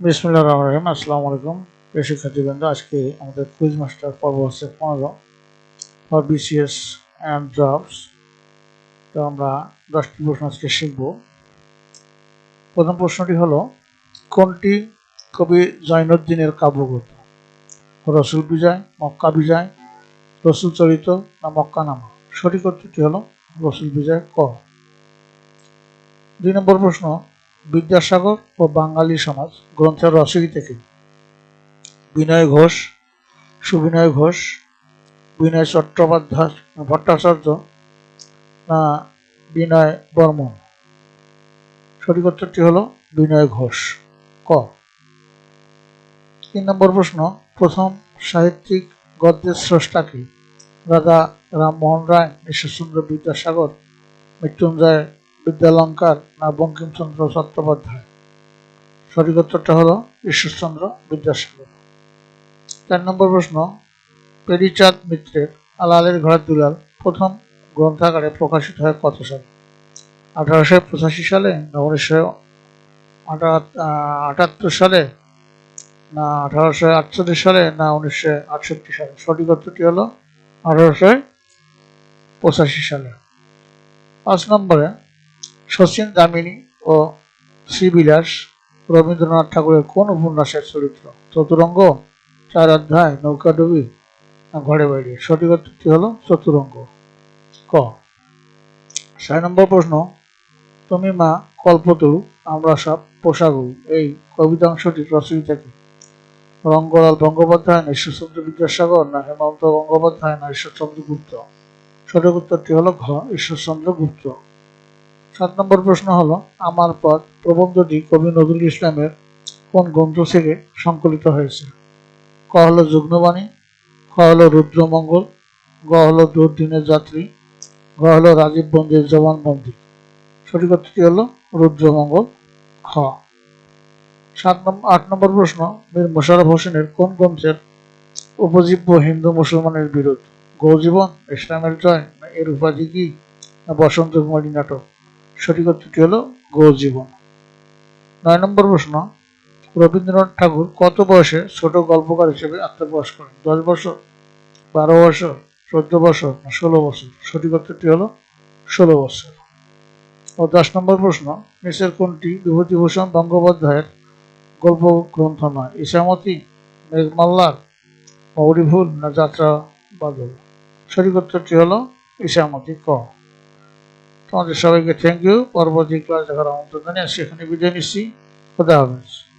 বিসমুল্লাহ রহমান রহিম। আসসালামু আলাইকুম প্রিয় শিক্ষার্থীবৃন্দ, আজকে আমাদের কুইজ মাস্টার পর্ব হচ্ছে পনেরো। ফর বিসিএস অ্যান্ড জবস তো আমরা দশটি প্রশ্ন আজকে শিখব। প্রথম প্রশ্নটি হলো, কোনটি কবি জৈনুদ্দিনের কাব্যগ্রন্থ? রসুল বিজয়, মক্কা বিজয়, রসুল চরিত না মক্কা নামা? সঠিক উত্তরটি হলো, রসুল বিজয় ক। দুই নম্বর প্রশ্ন বিদ্যাসাগর ও বাঙালি সমাজ, গ্রন্থের রচয়িতা থেকে। বিনয় ঘোষ, সুবিনয় ঘোষ, বিনয় চট্টোপাধ্যায় ভট্টাচার্য, না বিনয় বর্মন। সঠিক উত্তরটি হলো বিনয় ঘোষ। ক। তিন নম্বর প্রশ্ন, প্রথম সাহিত্যিক গদ্যের স্রষ্টা কি? রাজা রামমোহন রায় ঈশ্বরচন্দ্র বিদ্যাসাগর, মৃত্যুঞ্জয় বিদ্যালঙ্কার না বঙ্কিমচন্দ্র চট্টোপাধ্যায়? সঠিক উত্তরটা হলো ঈশ্বরচন্দ্র বিদ্যাসাগর। চার নম্বর প্রশ্ন, পেরিচাঁদ মিত্রের আলালের ঘরের দুলাল প্রথম গ্রন্থাগারে প্রকাশিত হয় কত সালে? আঠারোশো পঁচাশি সালে না উনিশশো আটাত্তর সালে? না আঠারোশো আটচল্লিশ সালে? না উনিশশো আটষট্টি সালে? সঠিক উত্তরটি হলো আঠারোশো পঁচাশি সালে। পাঁচ নম্বরে শচীন দামিনী ও শ্রীবিলাস রবীন্দ্রনাথ ঠাকুরের কোন উপন্যাসের চরিত্র? চতুরঙ্গ? চার অধ্যায় নৌকাডুবি ঘরে বাইরে? সঠিক উত্তরটি হলো চতুরঙ্গ। ক? ছয় নম্বর প্রশ্ন, তুমি মা কল্পতরু, আমরা সব পোশাকু এই কবিতাংশটির রচয়িতা কি? রঙ্গলাল গঙ্গোপাধ্যায়, না ঈশ্বরচন্দ্র বিদ্যাসাগর, না হেমন্ত গঙ্গোপাধ্যায়, না ঈশ্বরচন্দ্র গুপ্ত? সঠিক উত্তরটি হলো ঘ, ঈশ্বরচন্দ্র গুপ্ত। সাত নম্বর প্রশ্ন হলো, আমার পথ প্রবন্ধটি কবি নজরুল ইসলামের কোন গ্রন্থ থেকে সংকলিত হয়েছে? ক হলো যুগ্নবাণী খ হলো রুদ্রমঙ্গল, গ হলো দুর্দিনের যাত্রী, গ হলো রাজীব বন্দির জবানবন্দি সঠিক উত্তরটি হলো রুদ্রমঙ্গল, খ। সাত নম্বর আট নম্বর প্রশ্ন, মীর মোশারফ হোসেনের কোন গ্রন্থের উপজীব্য হিন্দু মুসলমানের বিরোধ? গৌজীবন ইসলামের জয়, না এর উপাধি কি, না বসন্ত কুমারী নাটক? সঠিক উত্তরটি হলো? গৌজীবন নয় নম্বর প্রশ্ন, রবীন্দ্রনাথ ঠাকুর কত বয়সে ছোট গল্পকার হিসেবে আত্মপ্রকাশ করেন? দশ বছর, বারো বছর, চোদ্দ বছর না ষোলো বছর? সঠিক উত্তরটি হলো ষোলো বছর। ও দশ নম্বর প্রশ্ন নিচের কোনটি বিভূতিভূষণ বন্দ্যোপাধ্যায়ের গল্প গ্রন্থ নয়? ইসামতি, মেঘমাল্লার, মৌরিভুল না যাত্রা বাদল সঠিক উত্তরটি হলো ইসামতি ক। তোমাদের সবাইকে থ্যাংক ইউ পরবর্তী ক্লাস দেখার আমন্ত্রণ জানিয়ে সেখানে বিদায় নিচ্ছি। খুদা হাফেজ।